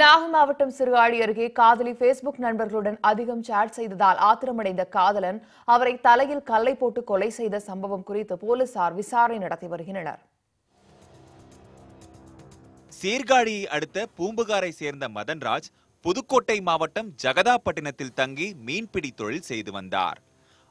நாகை மாவட்டம் சிறுகாழி அருகே காதலி பேஸ்புக் நண்பர்களுடன் அதிகம் சாட் செய்ததால் ஆத்திரமடைந்த காதலன் அவரை தலையில் கல்லை போட்டு கொலை செய்த சம்பவம் குறித்து போலீசார் விசாரணை நடத்தி வருகின்றனர். சீர்காழியை அடுத்த பூம்புகாரை சேர்ந்த மதன்ராஜ் புதுக்கோட்டை மாவட்டம் ஜகதாப்பட்டினத்தில் தங்கி மீன்பிடி தொழில் செய்து வந்தார்.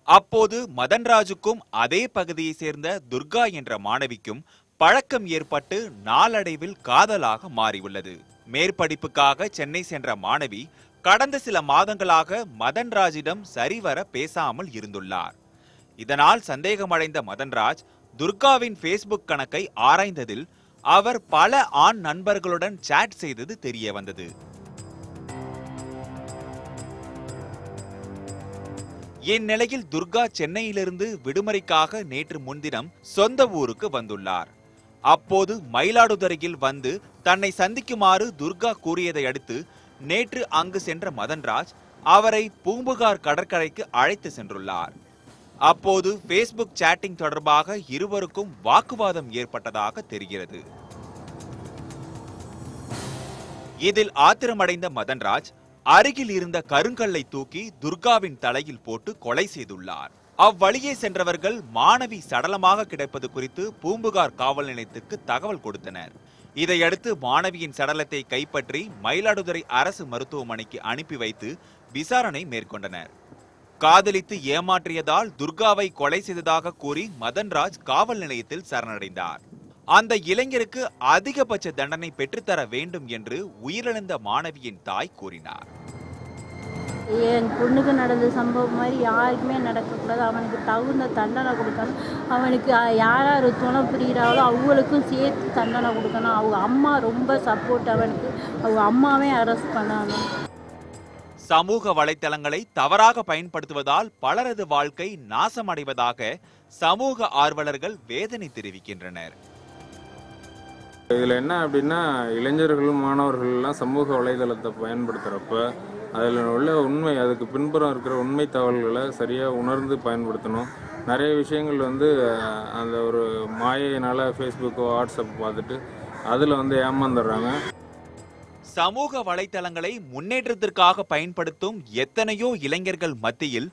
அப்போது மதன்ராஜுக்கும் அதே பகுதியை சேர்ந்த துர்கா என்ற மாணவிக்கும் பழக்கம் ஏற்பட்டு நாளடைவில் காதலாக மாறியுள்ளது. மேற்படிப்புக்காக சென்னை சென்ற மாணவி கடந்த சில மாதங்களாக மதன்ராஜிடம் சரிவர பேசாமல் இருந்துள்ளார். இதனால் சந்தேகமடைந்த மதன்ராஜ் துர்காவின் ஃபேஸ்புக் கணக்கை ஆராய்ந்ததில் அவர் பல ஆண் நண்பர்களுடன் சாட் செய்தது தெரிய வந்தது. இந்நிலையில் துர்கா சென்னையிலிருந்து விடுமுறைக்காக நேற்று முன்தினம் சொந்த ஊருக்கு வந்துள்ளார். அப்போது மயிலாடுதுறையில் வந்து தன்னை சந்திக்குமாறு துர்கா கூறியதை அடுத்து நேற்று அங்கு சென்ற மதன்ராஜ் அவரை பூம்புகார் கடற்கரைக்கு அழைத்து சென்றுள்ளார். அப்போது ஃபேஸ்புக் சாட்டிங் தொடர்பாக இருவருக்கும் வாக்குவாதம் ஏற்பட்டதாக தெரிகிறது. இதில் ஆத்திரமடைந்த மதன்ராஜ் அருகில் இருந்த கருங்கல்லை தூக்கி துர்காவின் தலையில் போட்டு கொலை செய்துள்ளார். அவ்வழியே சென்றவர்கள் மாணவி சடலமாக கிடைப்பது குறித்து பூம்புகார் காவல் நிலையத்துக்கு தகவல் கொடுத்தனர். இதையடுத்து மாணவியின் சடலத்தை கைப்பற்றி மயிலாடுதுறை அரசு மருத்துவமனைக்கு அனுப்பி வைத்து விசாரணை மேற்கொண்டனர். காதலித்து ஏமாற்றியதால் துர்காவை கொலை செய்ததாக கூறி மதன்ராஜ் காவல் நிலையத்தில் சரணடைந்தார். அந்த இளைஞருக்கு அதிகபட்ச தண்டனை பெற்றுத்தர வேண்டும் என்று உயிரிழந்த மாணவியின் தாய் கூறினார். என் பொண்ணுக்கு நடந்த சம்பவம் மாதிரி யாருக்குமே நடக்கக்கூடாது. அவனுக்கு தகுந்த தண்டனை கொடுக்கணும். அவனுக்கு யார் யார் துணை புரிகிறாங்களோ அவங்களுக்கும் சேர்த்து தண்டனை கொடுக்கணும். அவங்க அம்மா ரொம்ப சப்போர்ட் அவனுக்கு. அவங்க அம்மாவே அரெஸ்ட் பண்ணணும். சமூக வலைத்தளங்களை தவறாக பயன்படுத்துவதால் பலரது வாழ்க்கை நாசமடைவதாக சமூக ஆர்வலர்கள் வேதனை தெரிவிக்கின்றனர். இதில் என்ன அப்படின்னா இளைஞர்களும் மாணவர்கள்லாம் சமூக வலைதளத்தை பயன்படுத்துகிறப்ப அதில் உள்ள உண்மை அதுக்கு பின்புறம் இருக்கிற உண்மை தகவல்களை சரியாக உணர்ந்து பயன்படுத்தணும். நிறைய விஷயங்கள் வந்து அந்த ஒரு மாயையினால் ஃபேஸ்புக்கோ வாட்ஸ்அப் பார்த்துட்டு அதில் வந்து ஏமாந்துடுறாங்க. சமூக வலைத்தளங்களை முன்னேற்றத்திற்காக பயன்படுத்தும் எத்தனையோ இளைஞர்கள் மத்தியில்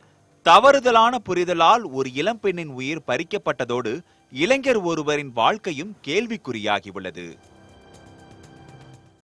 தவறுதலான புரிதலால் ஒரு இளம்பெண்ணின் உயிர் பறிக்கப்பட்டதோடு இளைஞர் ஒருவரின் வாழ்க்கையும் கேள்விக்குறியாகியுள்ளது